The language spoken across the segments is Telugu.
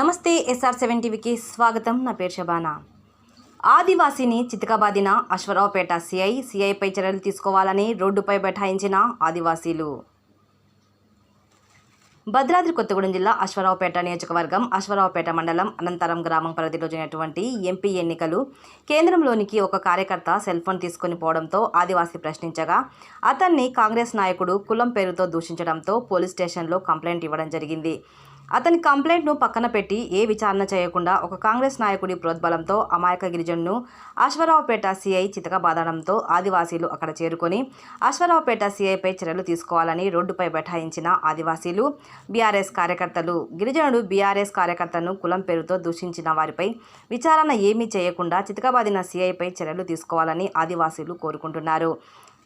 నమస్తే ఎస్ఆర్ సెవెన్ టీవీకి స్వాగతం. నా పేరు శబానా. ఆదివాసీని చితకబాదిన అశ్వరావుపేట సిఐ సిఐపై చర్యలు తీసుకోవాలని రోడ్డుపై బైఠాయించిన ఆదివాసీలు. భద్రాద్రి కొత్తగూడెం జిల్లా అశ్వరావుపేట నియోజకవర్గం అశ్వరావుపేట మండలం అనంతరం గ్రామం పరిధిలో జరిగినటువంటి ఎంపీ ఎన్నికలు కేంద్రంలోనికి ఒక కార్యకర్త సెల్ ఫోన్ తీసుకుని పోవడంతో ఆదివాసి ప్రశ్నించగా అతన్ని కాంగ్రెస్ నాయకుడు కులం పేరుతో దూషించడంతో పోలీస్ స్టేషన్లో కంప్లైంట్ ఇవ్వడం జరిగింది. అతని కంప్లైంట్ను పక్కన పెట్టి ఏ విచారణ చేయకుండా ఒక కాంగ్రెస్ నాయకుడి ప్రోద్బలంతో అమాయక గిరిజన్ను అశ్వరావుపేట సీఐ చితకబాదడంతో ఆదివాసీలు అక్కడ చేరుకొని అశ్వరావుపేట సీఐపై చర్యలు తీసుకోవాలని రోడ్డుపై బైఠాయించిన ఆదివాసీలు బీఆర్ఎస్ కార్యకర్తలు గిరిజనుడు బీఆర్ఎస్ కార్యకర్తను కులం పేరుతో దూషించిన వారిపై విచారణ ఏమీ చేయకుండా చితకబాదిన సీఐపై చర్యలు తీసుకోవాలని ఆదివాసీలు కోరుకుంటున్నారు.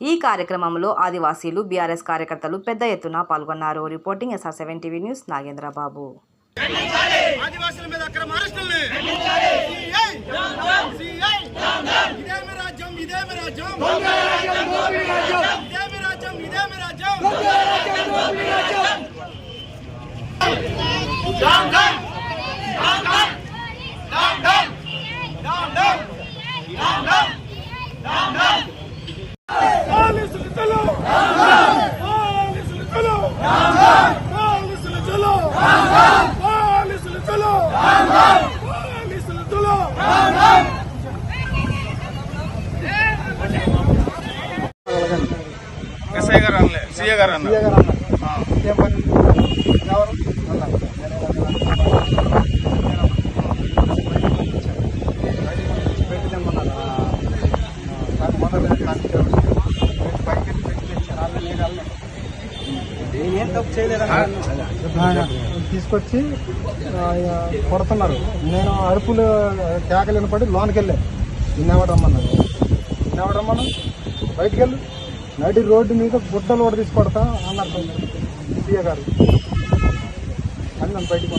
ఈ కార్యక్రమంలో ఆదివాసీలు బీఆర్ఎస్ కార్యకర్తలు పెద్ద ఎత్తున పాల్గొన్నారు reporting SR seven TV news Nagendrababu ఆదివాసుల మీద అక్రమ అరెస్టుల్ని సిఐ! సిఐ! ఇదేమి రాజ్యం ఇదేమి రాజ్యం ఇదేమి రాజ్యం ఇదేమి రాజ్యం డౌన్ తీసుకొచ్చి కొడుతున్నారు. నేను అరుపులు కేకలేని పడి లోనికి వెళ్ళాను నిన్నెవడమ్మన్నాను నిన్నెవడమ్మను బయటికి వెళ్ళు నడి రోడ్డు మీద గుడ్డలు లోడ్ తీసుకొడతా అన్నారు ఇండియా గారు. అని నన్ను బయటకు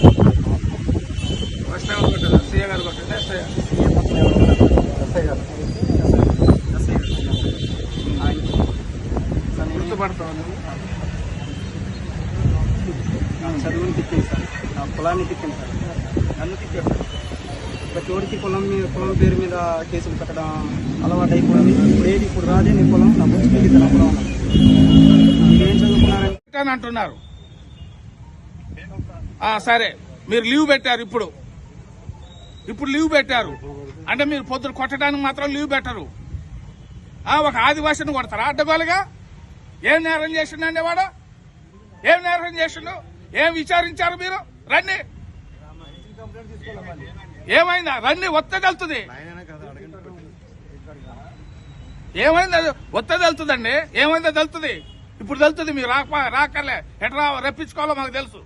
గుర్తుపడతావు చదువుని తిట్టింది సార్. నా పొలాన్ని తిట్టింది సార్. నన్ను తిట్టేస్తాను ప్రతి ఒడికి కులం మీద కులం పేరు మీద కేసులు పెట్టడం అలవాటు అయిపోయింది ఇప్పుడు ఏది ఇప్పుడు రాదే నీ కులం నా బుద్ధి మీరేం చదువుకున్నారని అని అంటున్నారు. సరే. మీరు లీవ్ పెట్టారు ఇప్పుడు. ఇప్పుడు లీవ్ పెట్టారు. అంటే మీరు పొద్దున కొట్టడానికి మాత్రం లీవ్ పెట్టరు. ఒక ఆదివాసిని కొడతారా? అడ్డగోలుగా? ఏం నేరం చేసిండండి వాడు? ఏం నేరం చేసిండు? ఏం విచారించారు మీరు? రండి. ఏమైందా? రండి ఒత్తదలుతుంది ఏమైంది? అది ఒత్త తెలుతుందండి. ఏమైందో తెలుతుంది. ఇప్పుడు తెలుతుంది మీరు రాక రాకర్లే. ఎట్లా రప్పించుకోవాలో మాకు తెలుసు.